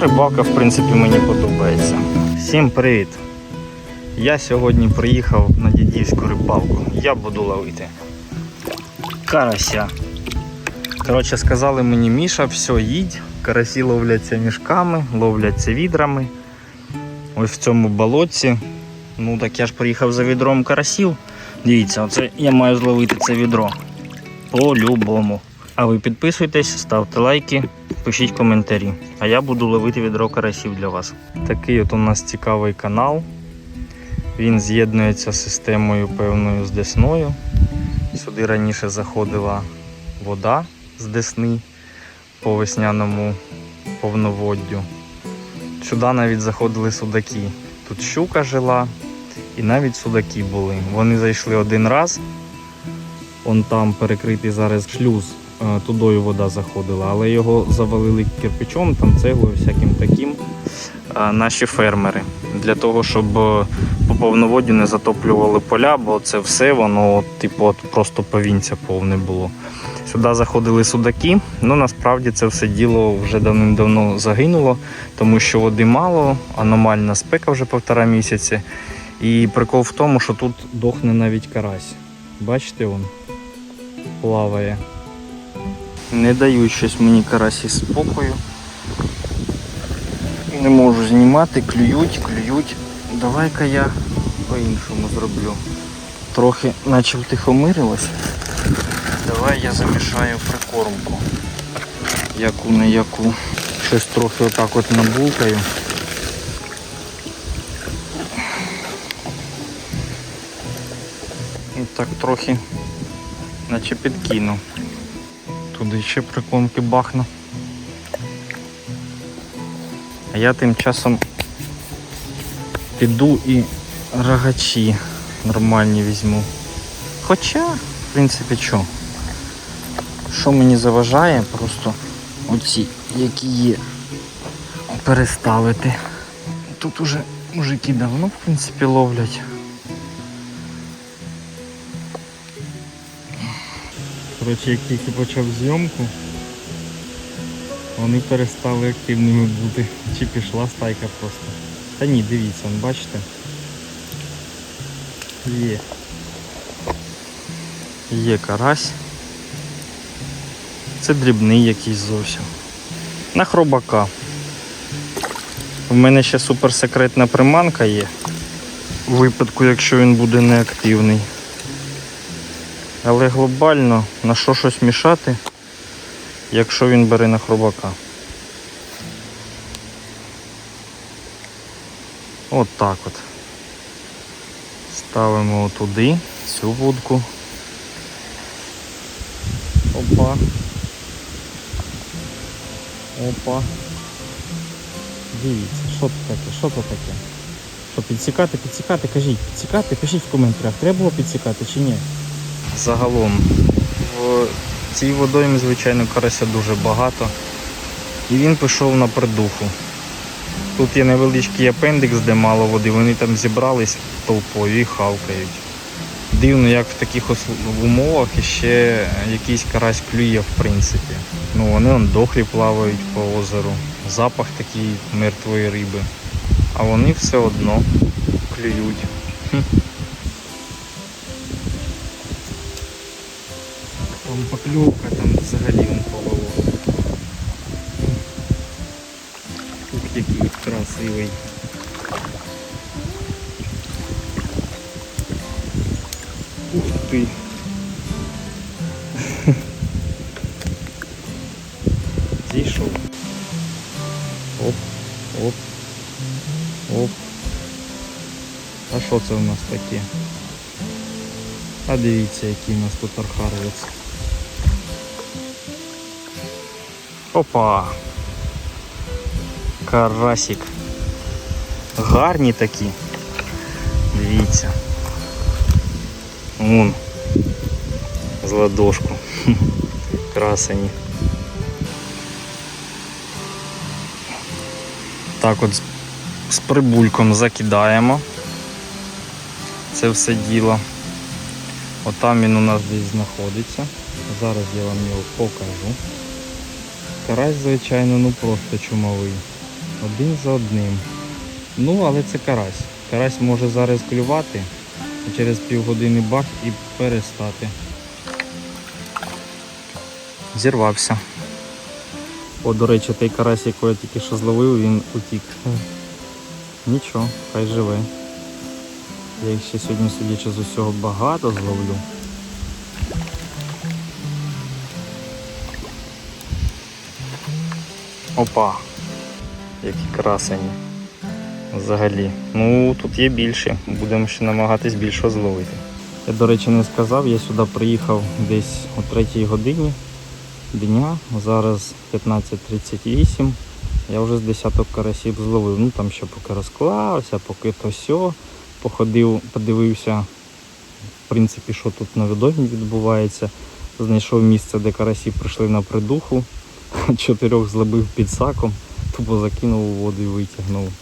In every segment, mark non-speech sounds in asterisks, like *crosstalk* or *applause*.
Рибалка, в принципі, мені подобається. Всім привіт! Я сьогодні приїхав на дідівську рибалку. Я буду ловити карася. Коротше, сказали мені, Міша, все, їдь. Карасі ловляться мішками, ловляться відрами. Ось в цьому болотці. Ну так я ж приїхав за відром карасів. Дивіться, оце я маю зловити це відро. По-любому. А ви підписуйтесь, ставте лайки, пишіть коментарі. А я буду ловити відро карасів для вас. Такий от у нас цікавий канал. Він з'єднується з системою певною з Десною. Сюди раніше заходила вода з Десни по весняному повноводдю. Сюди навіть заходили судаки. Тут щука жила і навіть судаки були. Вони зайшли один раз. Он там перекритий зараз шлюз, тудою вода заходила, але його завалили кирпичом, там цеглою, всяким таким е, наші фермери. Для того, щоб е, по повноводі не затоплювали поля, бо це все воно типу, от просто повінця повне було. Сюди заходили судаки, ну насправді це все діло вже давним-давно загинуло, тому що води мало, аномальна спека вже півтора місяці. І прикол в тому, що тут дохне навіть карась. Бачите он? Плаває. Не дають щось мені карасі спокою. Не можу знімати, клюють, клюють. Давай-ка я по-іншому зроблю. Трохи наче втихомирилось. Давай я замішаю прикормку. Яку не яку. Щось трохи отак от набулкаю. І так трохи наче підкину. Туди ще прикормки бахну. А я тим часом піду і рогачі нормальні візьму. Хоча, в принципі, що? Що мені заважає, просто оці, які є, переставити. Тут уже мужики давно, в принципі, ловлять. Коротше, як тільки почав зйомку, вони перестали активними бути. Чи пішла стайка просто. Та ні, дивіться, он, бачите? Є. Є карась. Це дрібний якийсь зовсім. На хробака. У мене ще суперсекретна приманка є. У випадку, якщо він буде неактивний. Але глобально на що щось мішати, якщо він бере на хробака. От так от. Ставимо туди цю вудку. Опа. Опа. Дивіться, що це таке? Що це таке? Що підсікати, підсікати, кажіть, підсікати, пишіть в коментарях, треба було підсікати чи ні? Загалом в цій водоймі, звичайно, карася дуже багато. І він пішов на придуху. Тут є невеличкий апендикс, де мало води, вони там зібрались толпою і хавкають. Дивно, як в таких умовах іще якийсь карась клює, в принципі. Ну вони он дохлі плавають по озеру. Запах такий мертвої риби. А вони все одно клюють. Покльовка, там взагалі він повело. Ух, який красивий. Ух ти. *laughs* Зійшов. Оп, оп, оп. А що це у нас таке? А дивіться, який у нас тут архаровець. Опа! Карасик. Гарні такі. Дивіться. Вон. З ладошку. *laughs* Красені. Так от з, прибульком закидаємо. Це все діло. Отам він у нас десь знаходиться. Зараз я вам його покажу. Карась, звичайно, ну просто чумовий. Один за одним. Ну, але це карась. Карась може зараз клювати, а через півгодини бах і перестати. Зірвався. О, до речі, той карась, якого я тільки що зловив, він утік. Нічого, хай живе. Я їх ще сьогодні, судячи з усього, багато зловлю. Опа! Які красені. Взагалі. Ну, тут є більше. Будемо ще намагатись більше зловити. Я, до речі, не сказав, я сюди приїхав десь о 3 годині дня. Зараз 15.38. Я вже з десяток карасів зловив. Ну там ще поки розклався, поки то сьо. Походив, подивився, в принципі, що тут на відомі відбувається. Знайшов місце, де карасі прийшли на придуху. Чотирьох злобив під саком, тупо закинув у воду і витягнув.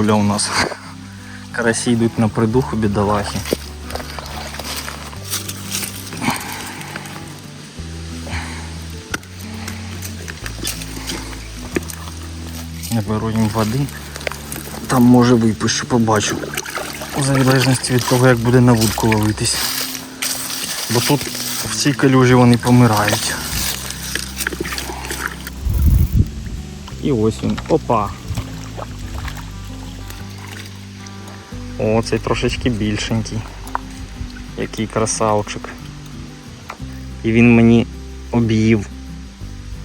Така у нас. Карасі йдуть на придуху бідолахи. Я беру їм води. Там може випущу, побачу. У залежності від того, як буде на вудку ловитись. Бо тут в цій калюжі вони помирають. І ось він. Опа. О, цей трошечки більшенький. Який красавчик. І він мені об'їв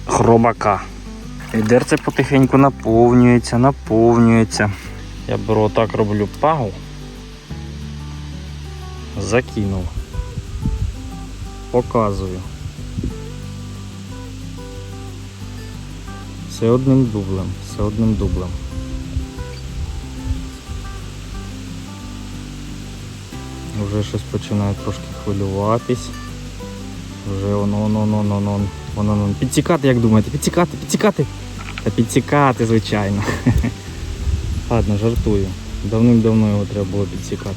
хробака. Відерце потихеньку наповнюється, наповнюється. Я беру отак роблю пагу. Закинув. Показую. Все одним дублем, все одним дублем. Вже щось починає трошки хвилюватись. Вже воно, воно, воно, воно, воно. Підтікати, як думаєте? Підтікати, підтікати. Та підтікати, звичайно. *laughs* Ладно, жартую. Давним-давно його треба було підсікати.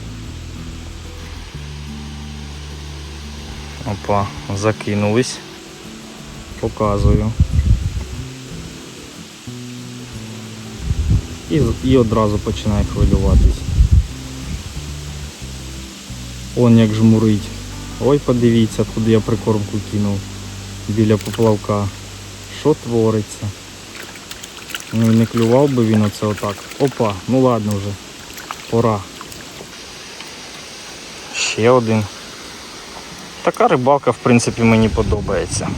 Опа, закинулись. Показую. І, і одразу починає хвилюватись. Он як жмурить. Ой, подивіться, куди я прикормку кинув. Біля поплавка. Що твориться? Ну не клював би він оце отак. Опа, ну ладно вже. Пора. Ще один. Така рибалка, в принципі, мені подобається.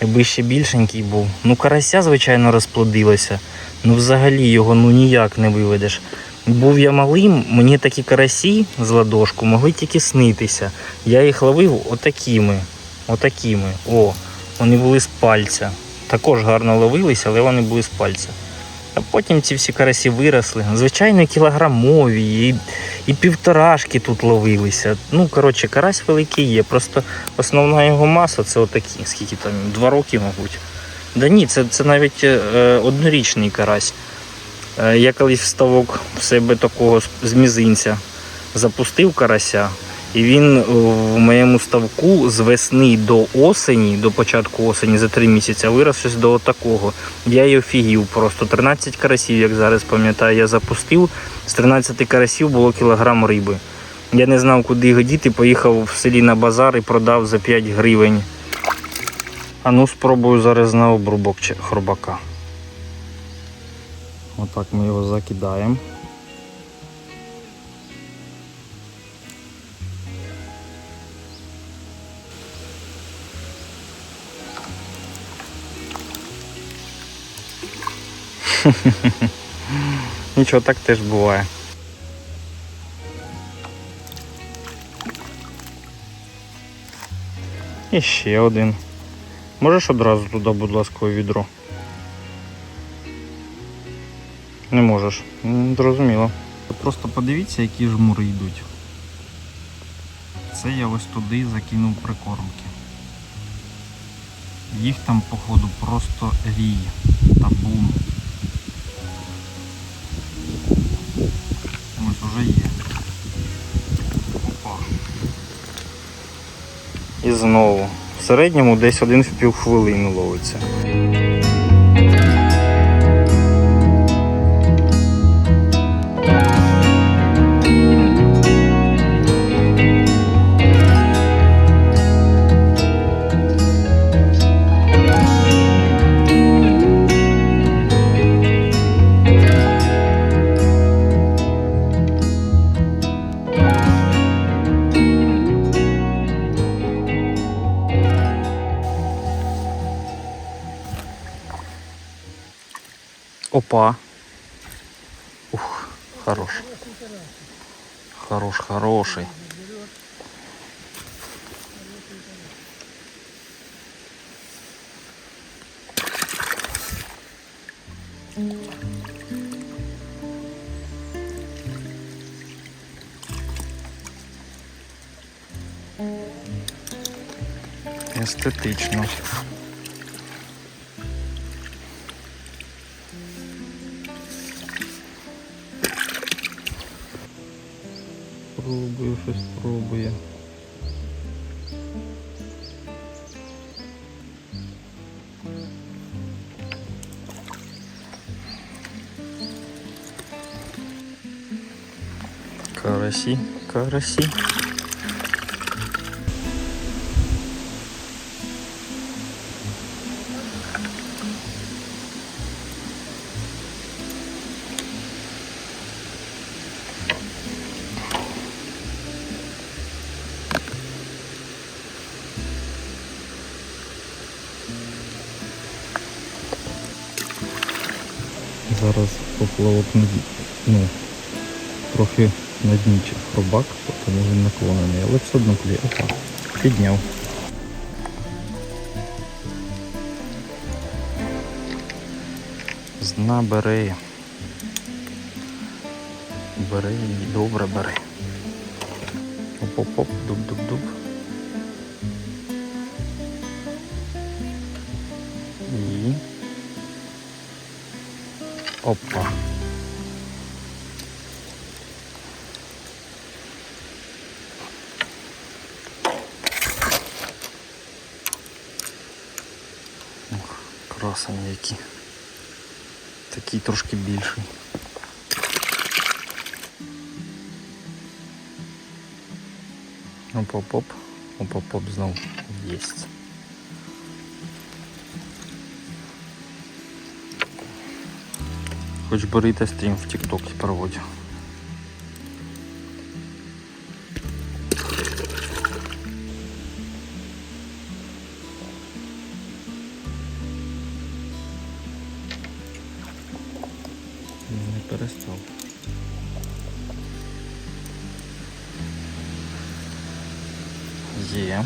Якби ще більшенький був. Ну, карася, звичайно, розплодилося. Ну, взагалі його ну ніяк не виведеш. Був я малим, мені такі карасі з ладошку могли тільки снитися. Я їх ловив отакими. Отакими. О, вони були з пальця. Також гарно ловилися, але вони були з пальця. А потім ці всі карасі виросли. Звичайно, кілограмові і, і півторашки тут ловилися. Ну, коротше, карась великий є. Просто основна його маса це отакі, скільки там, два роки, мабуть. Да ні, це, це навіть е, однорічний карась. Е, я колись в ставок в себе такого з- мізинця запустив карася, і він е, в моєму ставку з весни до осені, до початку осені за три місяці, вирос щось до такого. Я й офігів просто. 13 карасів, як зараз пам'ятаю, я запустив. З 13 карасів було кілограм риби. Я не знав, куди його поїхав в селі на базар і продав за 5 гривень. А ну спробую зараз на обрубок хробака. Отак ми його закидаємо. *laughs* Нічого, так теж буває. І ще один. Можеш одразу туди, будь ласка, відро? Не можеш. Зрозуміло. Просто подивіться, які жмури йдуть. Це я ось туди закинув прикормки. Їх там, походу, просто рій та бум. Ось уже є. Опа. І знову. В середньому десь один в півхвилини ловиться. Опа. Ух, хорош. Хорош, хороший. Естетично. Пробую, щось пробує. Карасі, карасі. Зараз поплавок на ну, трохи на дні хробак, тому він наклонений, але все одно кліє. Опа, підняв. З дна бери. Бери добре бери. Оп-оп-оп, дуб-дуб-дуб. Красені які. Такий трошки більший. Оп-оп-оп. Оп-оп-оп знов єсть. Хоч бери стрім в TikTok проводь. Є.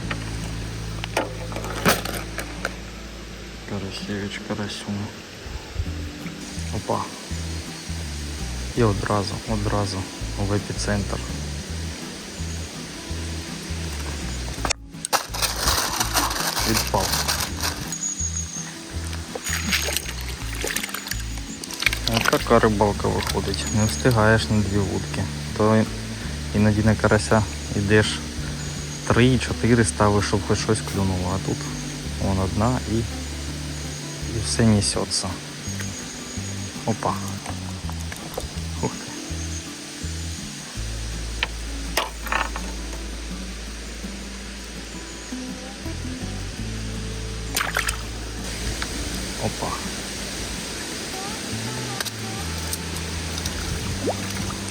Карасевич, карасюн. Опа. І одразу, одразу в епіцентр. Відпав. Така рибалка виходить. Не встигаєш на дві вудки. То іноді на карася йдеш 3-4 ставиш, щоб хоч щось клюнуло. А тут вон одна і, і все несеться. Опа. Ух ти. Опа.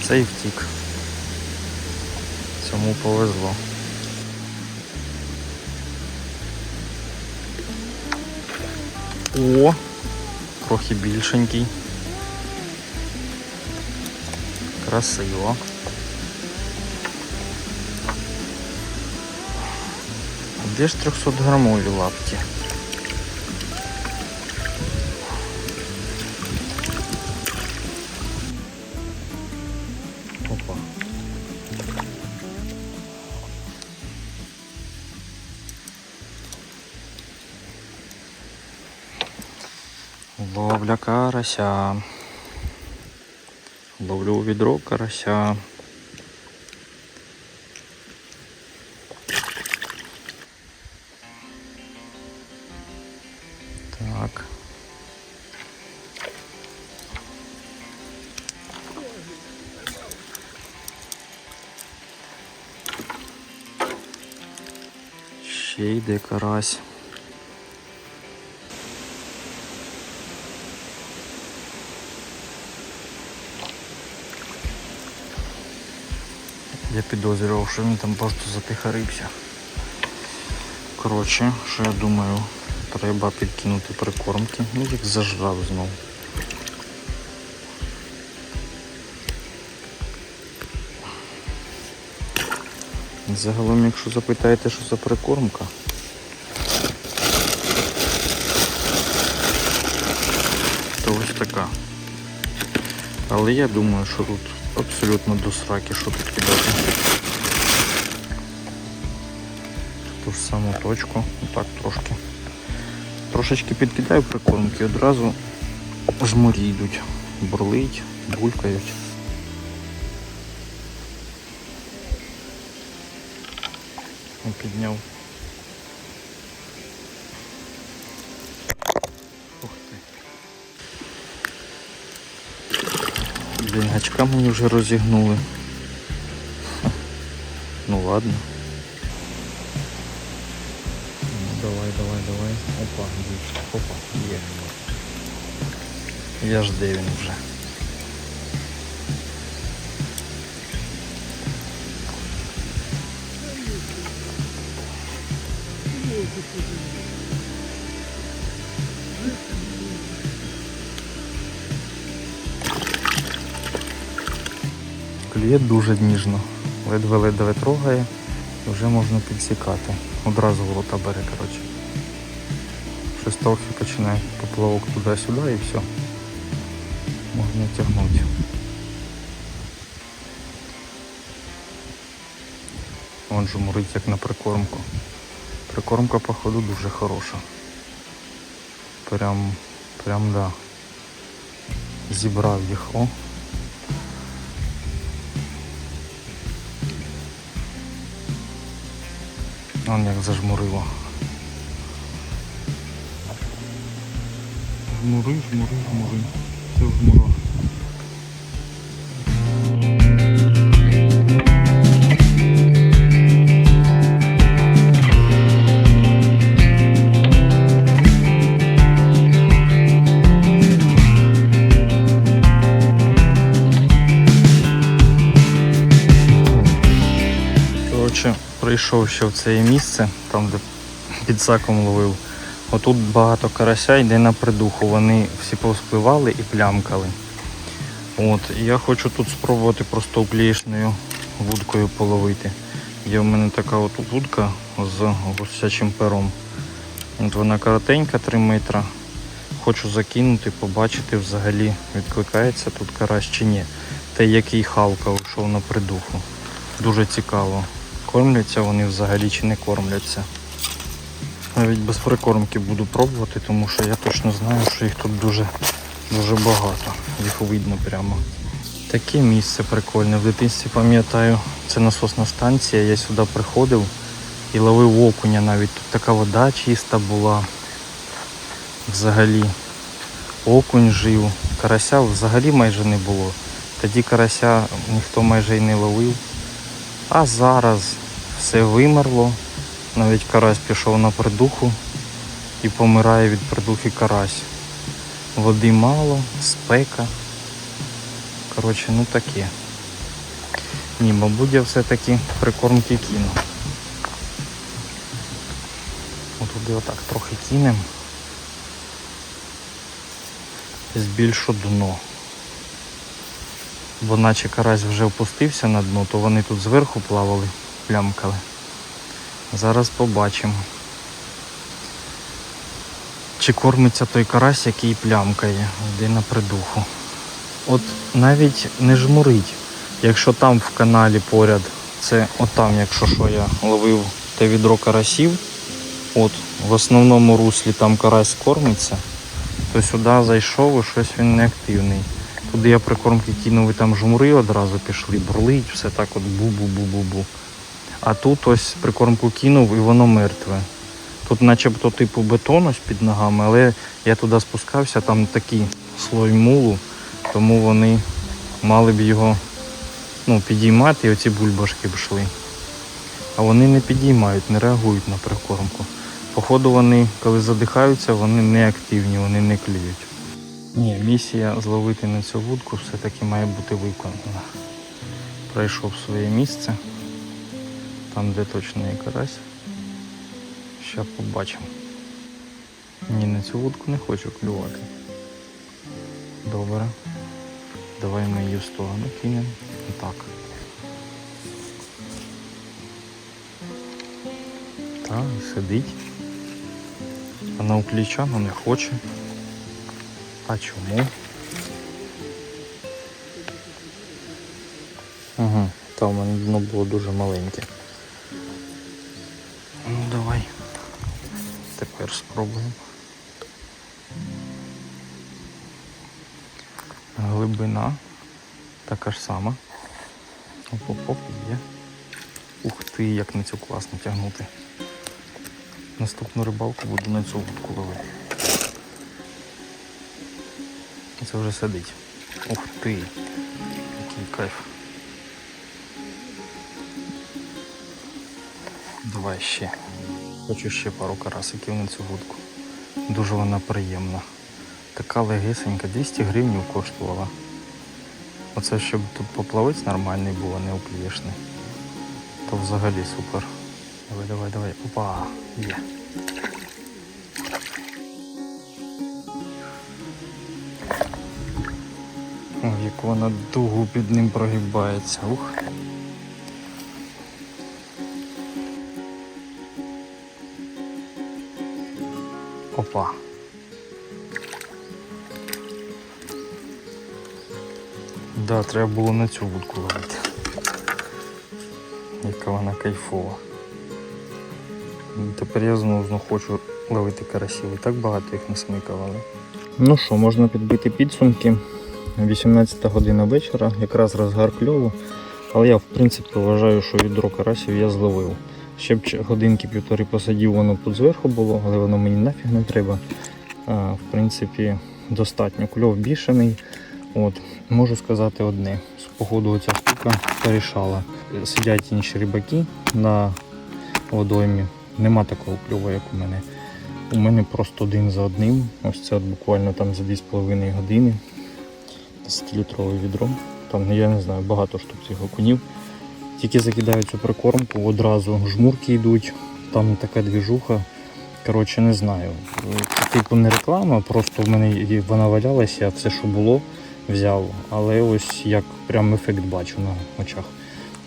Цей втік. Цьому повезло. О, трохи більшенький. Красиво. Де ж 300 грамові лапки? Ловля карася. Ловлю у відро карася. Так. Ще йде карась. Я підозрював, що він там просто затихарився. Коротше, що я думаю, треба підкинути прикормки. Ну їх зажрав знову. Загалом, якщо запитаєте, що за прикормка, то ось така. Але я думаю, що тут абсолютно до сраки, що тут. Ту ж саму точку, так трошки. Трошечки підкидаю прикормки, одразу жмурі йдуть, бурлить, булькають. Підняв. Блін, гачка мені вже розігнули. Ну ладно. Ну, давай, давай, давай. Опа, є. Опа, є. Я ж де він вже. Клює дуже ніжно. Ледве-ледве трогає, вже можна підсікати. Одразу в рота бере, коротше. Щось трохи починає поплавок туди-сюди і все. Можна тягнути. Вон же мурить як на прикормку. Прикормка, походу, дуже хороша. Прям, прям да. Зібрав їх, о. Он як зажмурило. Жмури, жмури, жмури. Це жмура. Прийшов ще в це місце, там де під саком ловив. Отут багато карася йде на придуху. Вони всі повспливали і плямкали. От, я хочу тут спробувати просто уклеєчною вудкою половити. Є в мене така от вудка з гусячим пером. От вона коротенька, 3 метра. Хочу закинути, побачити взагалі відкликається тут карась чи ні. Те, який халка йшов на придуху. Дуже цікаво. Кормляться вони взагалі чи не кормляться. Навіть без прикормки буду пробувати, тому що я точно знаю, що їх тут дуже, дуже багато. Їх видно прямо. Таке місце прикольне. В дитинстві пам'ятаю, це насосна станція, я сюди приходив і ловив окуня навіть. Тут така вода чиста була. Взагалі. Окунь жив. Карася взагалі майже не було. Тоді карася ніхто майже й не ловив. А зараз все вимерло. Навіть карась пішов на придуху і помирає від придухи карась. Води мало, спека. Коротше, ну таке. Ні, мабуть, я все-таки прикормки кину. Отуди отак трохи кинемо. Збільшу дно. Бо наче карась вже опустився на дно, то вони тут зверху плавали, плямкали. Зараз побачимо. Чи кормиться той карась, який плямкає, йде на придуху. От навіть не жмурить. Якщо там в каналі поряд, це отам, якщо що я ловив те відро карасів, от в основному руслі там карась кормиться, то сюди зайшов і щось він не активний. Туди я прикормки кинув і там жмури одразу пішли, бурлить, все так от бу-бу-бу-бу-бу. А тут ось прикормку кинув і воно мертве. Тут начебто типу бетон ось під ногами, але я туди спускався, там такий слой мулу, тому вони мали б його ну, підіймати і оці бульбашки б йшли. А вони не підіймають, не реагують на прикормку. Походу вони, коли задихаються, вони не активні, вони не клюють. Ні, місія зловити на цю вудку все-таки має бути виконана. Пройшов своє місце, там де точно є карась. Ще побачимо. Ні, на цю вудку не хочу клювати. Добре. Давай ми її в сторону кинемо. Так. Так, сидить. Вона у кліча, але не хоче. А чому? Ага, там у дно було дуже маленьке. Ну давай. Тепер спробуємо. Глибина така ж сама. Оп-оп-оп, є. Ух ти, як на цю класно тягнути. Наступну рибалку буду на цю вудку ловити. Це вже сидить. Ух ти! Який кайф. Давай ще. Хочу ще пару карасиків на цю вудку. Дуже вона приємна. Така легесенька, 200 гривень коштувала. Оце щоб тут поплавець нормальний був, а не уплішний. То взагалі супер. Давай, давай, давай. Опа, є. О, як вона дугу під ним прогибається. Ух. Да, треба було на цю вудку ловити. Яка вона кайфова. Ну, Тепер я знову хочу ловити карасів. І так багато їх насмикували. Ну що, можна підбити підсумки. 18 година вечора, якраз розгар кльову. Але я в принципі вважаю, що відро карасів я зловив. Ще б годинки півтори посадів, воно тут зверху було, але воно мені нафіг не треба. А, в принципі, достатньо. Кльов бішений. От, можу сказати одне. Походу ця штука порішала. Сидять інші рибаки на водоймі. Нема такого кльову, як у мене. У мене просто один за одним. Ось це буквально там за 2,5 години. 10-літрове відро. Там, я не знаю, багато штук цих окунів. Тільки закидаю цю прикормку, одразу жмурки йдуть, там така двіжуха. Коротше, не знаю. Типу не реклама, просто в мене вона валялася, все, що було, взяв. Але ось як прям ефект бачу на очах.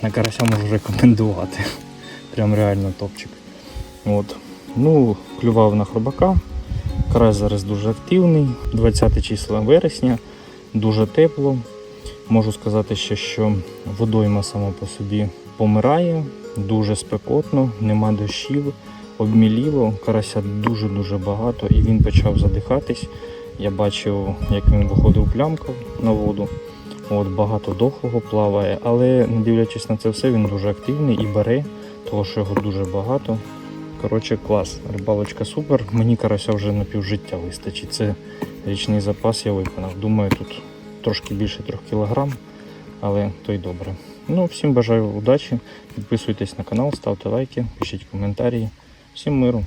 На карася можу рекомендувати. *laughs* Прям реально топчик. От. Ну, клював на хробака. Карась зараз дуже активний. 20 числа вересня, дуже тепло. Можу сказати ще, що водойма сама по собі помирає, дуже спекотно, нема дощів, обміліло, карася дуже-дуже багато і він почав задихатись. Я бачив, як він виходив плямкав на воду. От, багато дохлого плаває, але не дивлячись на це все, він дуже активний і бере, тому що його дуже багато. Коротше, клас, рибалочка супер. Мені карася вже на півжиття вистачить. Це річний запас я виконав. Думаю, тут трошки більше 3 кілограм, але то й добре. Ну, всім бажаю удачі. Підписуйтесь на канал, ставте лайки, пишіть коментарі. Всім миру.